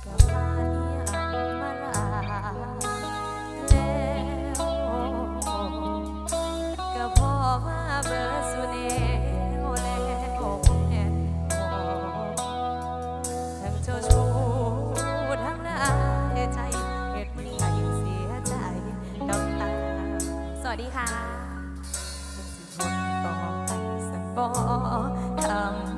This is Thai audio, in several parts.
วก็พอมาเบิดสุเนวแล้วแม่นบ่ทั้งเจ้าชู้ทั้งน่าใจเหตุให้เสียใจน้ำตาสวัสดีค่ะสิทนต่อไปสักบ่คำ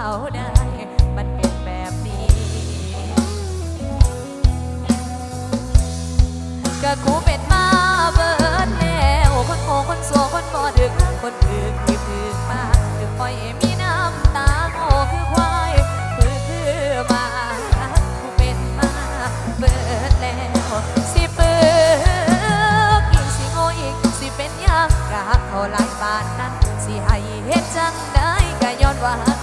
คือทนเขาได้ มันเป็นแบบนี้ ก็กูเป็นมาเบิดแล้วคนโง่คนสัวคนบ่ดึกคนถึกที่ถึกมาถึกปล่อยให้มีน้ำตาโง่คือควายคือคือหมากูเป็นมาเบิดแล้วสิเปิกอีกสิโง่อีกสิเป็นยังกะเขาหลายบานนั้นสิให้เฮ็ดจังได้ก็ย้อนว่า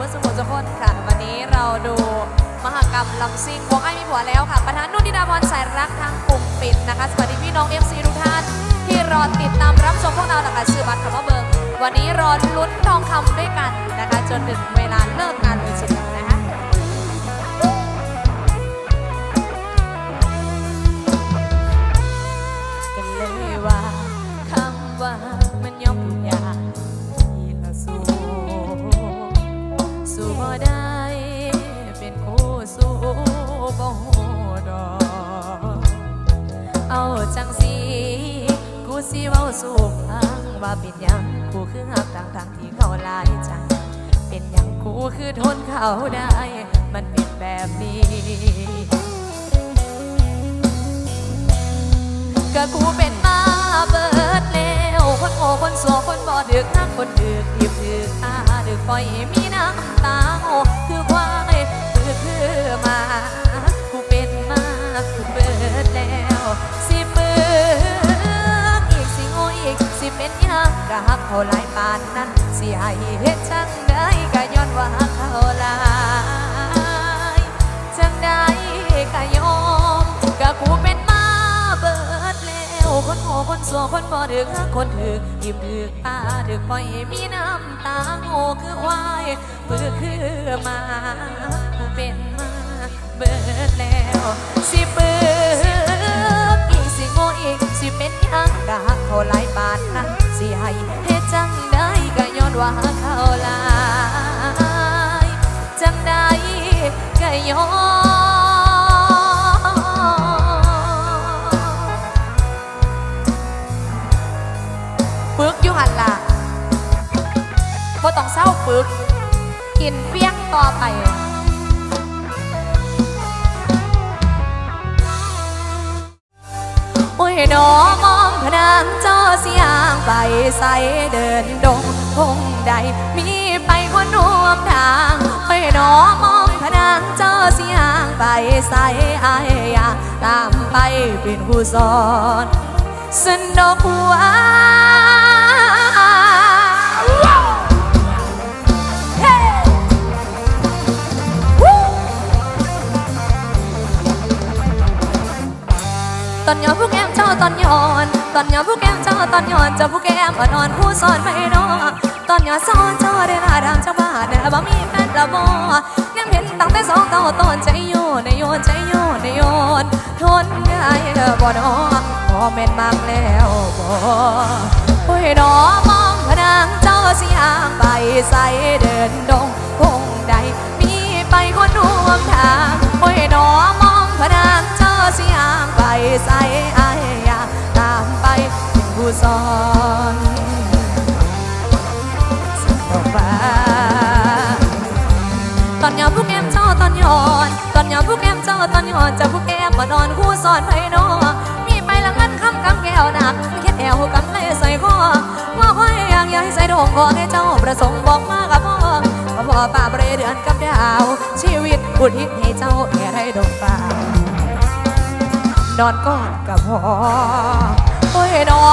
เพื่อสมุทรสครค่ะ วันนี้เราดูมหกรรมลำซิ่งวงไอ้มีผัวแล้วค่ะ ประธานนุ่นทิดาพรสายรักทางกลุ่มปิดนะคะ สวัสดีพี่น้องเอฟซีทุกท่าน ที่รอติดตามรับชมพวกเราหลังการซื้อบัตรคำว่าเบิร์วันนี้รอลุ้นทองคำด้วยกันนะคะ จนถึงเวลาเลิกงานเลยทีเดียว เขาหลายปานนั้นสิให้เฮ็ดจังได้ก็ย้อนว่าเขาหลายจังได้ก็ยอมก็กูเป็นมาเบิดแล้วคนโง่คนสัวคนบ่ดึกคนถึกยิบดึกตาดึกปล่อยมีน้ำตาโง่คือควายปือคือมากูเป็นมาเบิดแล้วสิเบิกอีกสิโง่อีกสิเป็นยังกะเขาหลายบาทนั้นสิให้ ว่าเขาลายจังได้ก็ยอมฝึกอยู่หันล่ะบ่ต้องเศร้าฝึก กินเปี้ยงต่อไปโอ้ยหนองมอมพนางเจ้าเสียงไปใส่เดินดง พงใด มีไปคนรวมทางโอ้ยหนอมอมพนางเจ้าเสียงไปใส่อายยาตามไปเป็นผู้สอนสนกหัวตอนยอนผู้แกมเจ้าตอนย้อน ตอนยอนผู้แกม ตอนย้อนเจ้าผู้แก้มอ่อนๆผู้สอนไม่นอตอนย้อนสอนเจ้าได้ลาดามเจ้าบ้านแต่บ่มีแฟนละบ่ยังเห็นตั้งแต่สองเต้าตอนใจโยนในโยนใจโยนในโยนทนได้เด้อบ่นอพอแม่นมากแล้วบ่โอ้ยดอมองพนางเจ้าสิย่างไปใส่เดินดง อนไพนอมีไปละงันคำกำแก้วหนักเข็ดแอวกำเลยใส่คอว่าห้อยอยากอยากย้ายใส่ดงขอให้เจ้าประสงค์บอกมากับพ่อก็พ่อป่าเปรเดือนกับดาว ชีวิตอุทิศให้เจ้าแค่ได้ดงป่านอนกอดกับพ่อโอ้ยน้อ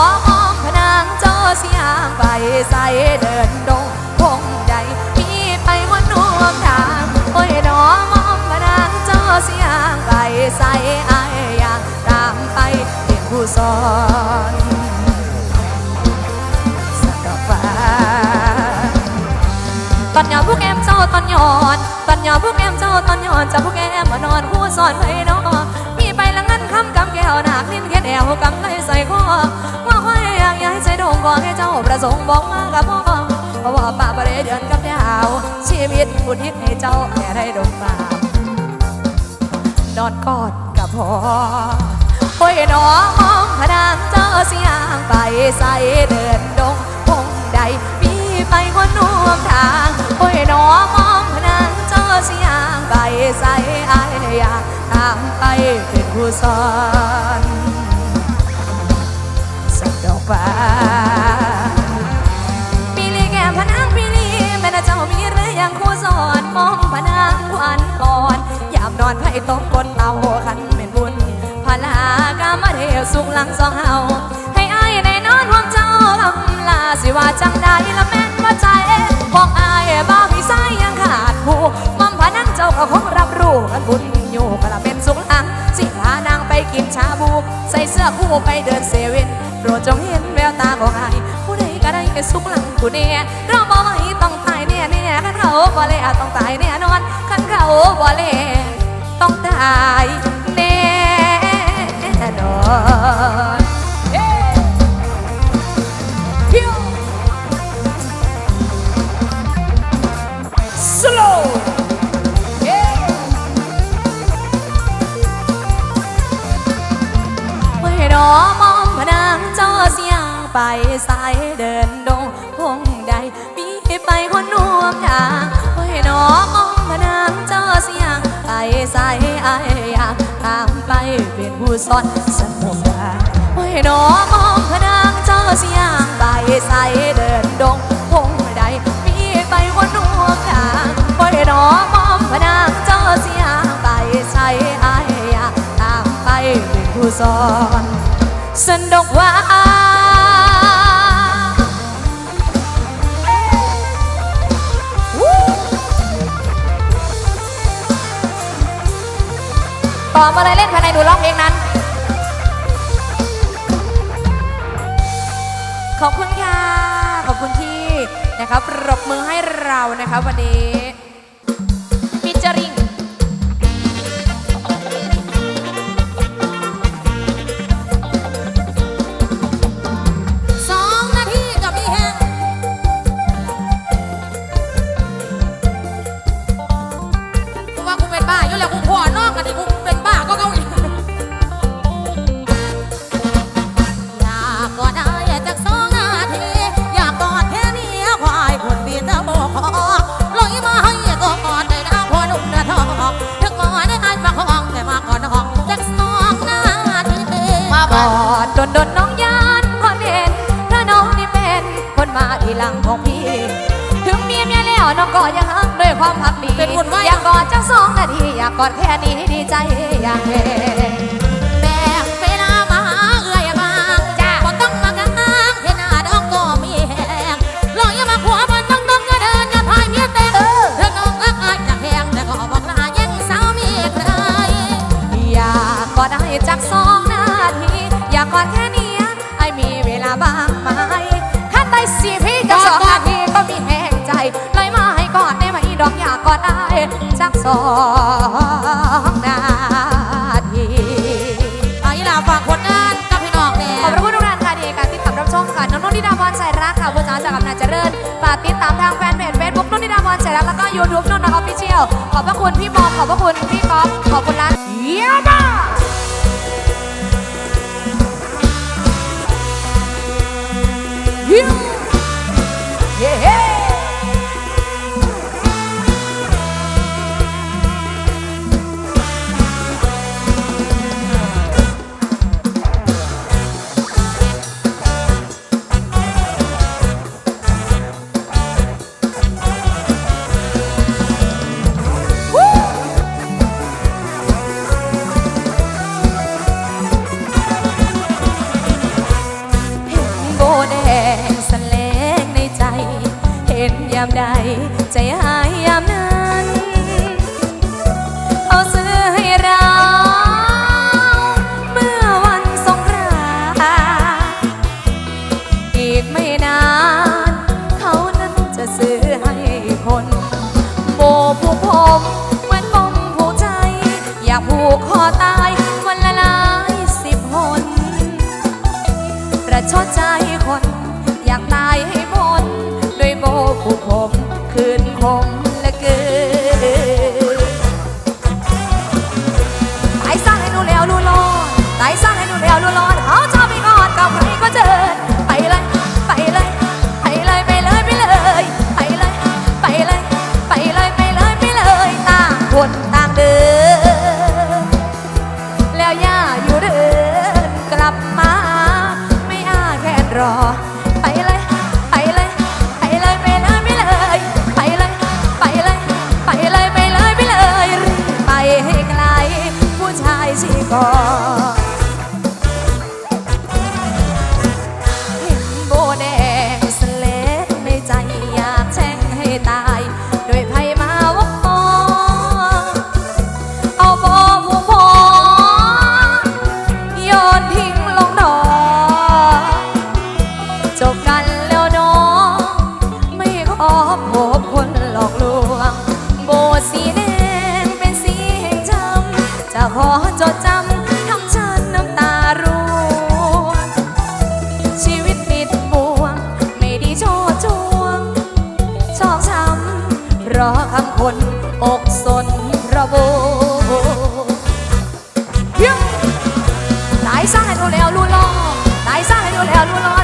งพนางเจ้าเสียงไปใส่เดินดงพงใดมีไปวันนวมทางโอ้ยน้องพนางเจ้าเสียงไปใส่อายอ ไปเป็นผู้สอนสกดอกฟ้าตอนยามพวกแอมเจ้าตอนย้อนตอนยามพวกแอมเจ้าตอนย้อนจะพวกแอมมานอนคู่สอนไว้นอมีไปละงั้นคำกำแก้วหนักนิ้นแค่แอวกำไรใส่คอว่าค่อยอยากย้ายใจดงขอให้เจ้าประสงค์บอกมากับพ่อเพราะว่าป่าประเดเดือนกับดาวชีวิตอุทิศให้เจ้าแค่ได้ดงฟ้านอนกอดกับพ่อ โอ้ยน้องมองพนางเจ้าเสียงไปใส่เดินดงพงใดมีไปคนนวมทางโอ้ยน้องมองพนางเจ้าเสียงไปใส่อายอยากตามไปเป็นผู้สอนสักดอกฟ้าปีลีแก้มพนังปีลีแม่นะเจ้ามีเรือยังคู่สอนมองพนังควันก่อนยามนอนไผ่ตกกนเตาขัน วสุขหลังสองเฮาให้อายได้นอนห่วงเจ้าลำลาสิว่าจังใดละแม่นว่าใจบอกอายบ้าพี่สายยังขาดผู้มอมพนังเจ้าก็คงรับรู้กันบุญอยู่ก็ละเป็นสุขหลังสิพานางไปกินชาบู ใส่เสื้อคู่ไปเดินเซเว่นโปรดจงเห็นแววตาของอายผู้ใดก็ได้แค่สุขหลังกูเนี่ยเราบอกว่าต้องตายแน่แน่ขันเขาบ่เล่ต้องตายแน่นอนขันเขาบ่เล่ต้องตาย ไปสายเดินดงพงใดมีไปคนนวมทางเมื่อน้องมองพนางเจ้าเสียงไปสาย สอนสนุกได้เมื่อน้อมองพนางเจ้าเสียงไปสเดินดงพงใดมีไปคนนวมทางเมื่อน้อมองพนางเจ้าเสียงไปสอายอยากตามไปเป็นผู้สอนสนุกว่าต่อมาเลยเล่นภายในดูร้องเพลงนั้น ขอบคุณค่ะ ขอบคุณที่นะครับปรบมือให้เรานะครับวันนี้ฟิจริงสองนาทีกับมีแห้งกูว่ากูเป็นบ้าอยู่แล้วกูขอนอกกันดิกู ดดนดนน้องยานคนเห็นเพราะน้องนี่เป็นคนมาทีหลังของพี่ ถึงมีเมียแล้วน้องก็ยังฮักด้วยความพักดีเป็นบุญไว้อยากกอดจังสองนาทีอยากกอดแค่นี้ดีใจอย่างเห็นักสองนาทีเอาอีหลาฝากผลงานกับพี่น้องแน่ขอบพระคุณทุกท่านค่ะที่การติดตามรับชมค่ะน้องนุ่นนิดาพรใส่รักค่ะผู้จ้าจากอำนาจเจริญฝากติดตามทางแฟนเพจเฟซบุ๊กนุ่นนิดาพรใส่รักแล้วก็ยูทูบนุ่นนะออฟฟิเชียลขอบพระคุณพี่บอมขอบพระคุณพี่ก๊อฟขอบคุณ นยามใด ใจหาย 大路了。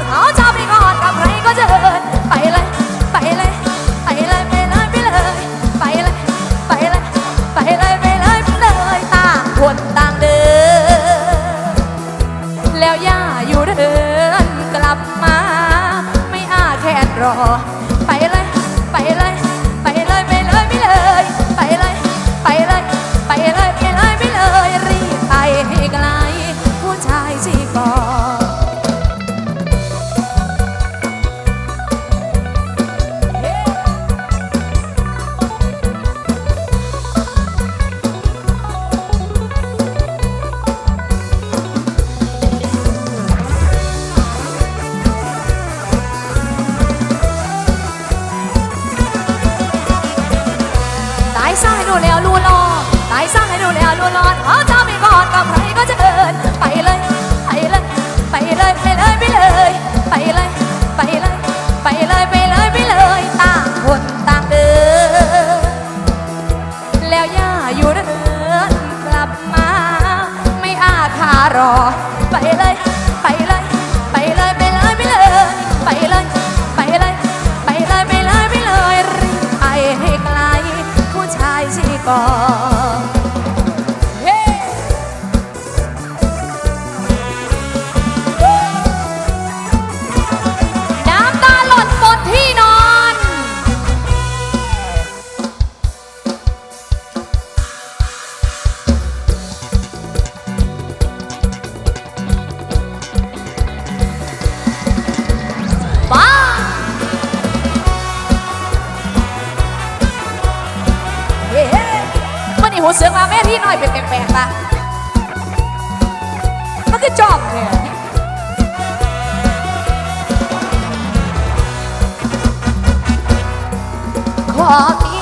หูเสือมาแม่ที่น้อยเป็นแปลกๆปะมันคือจอบเนี่ยขอ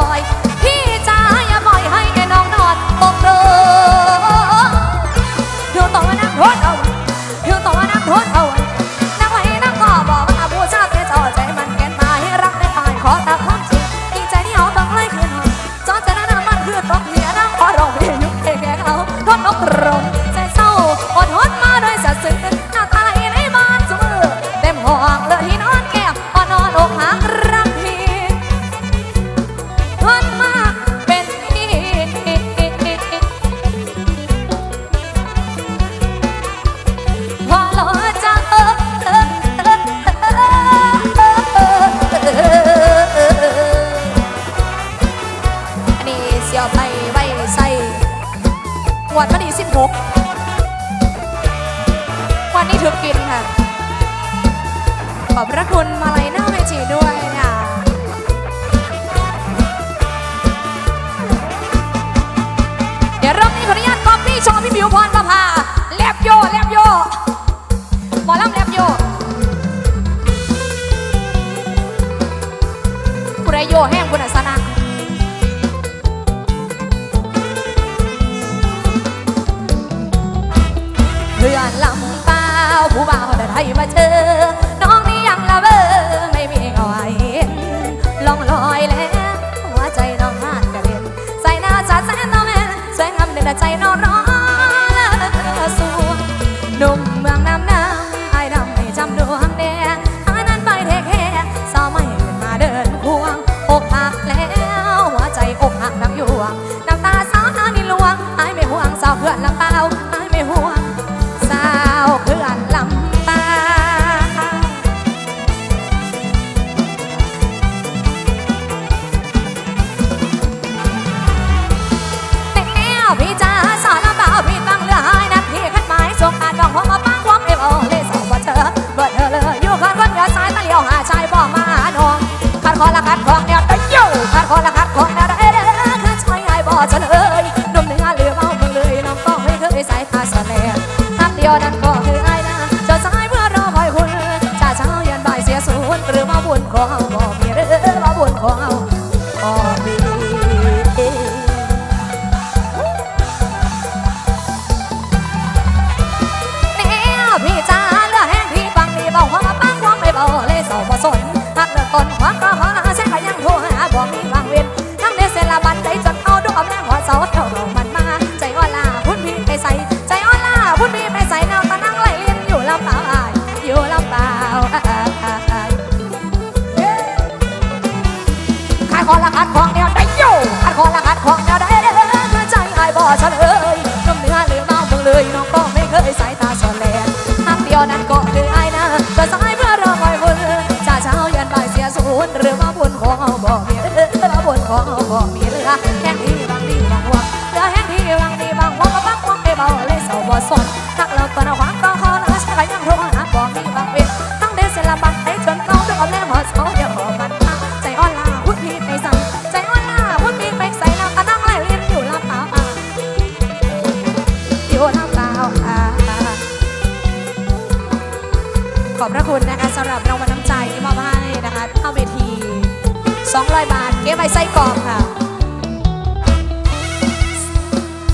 Ai วดมันอีสิบหกวันนี้ถือกินค่ะ ขอบพระคุณมา Bacha. heart. คนเรือมาบุญขอ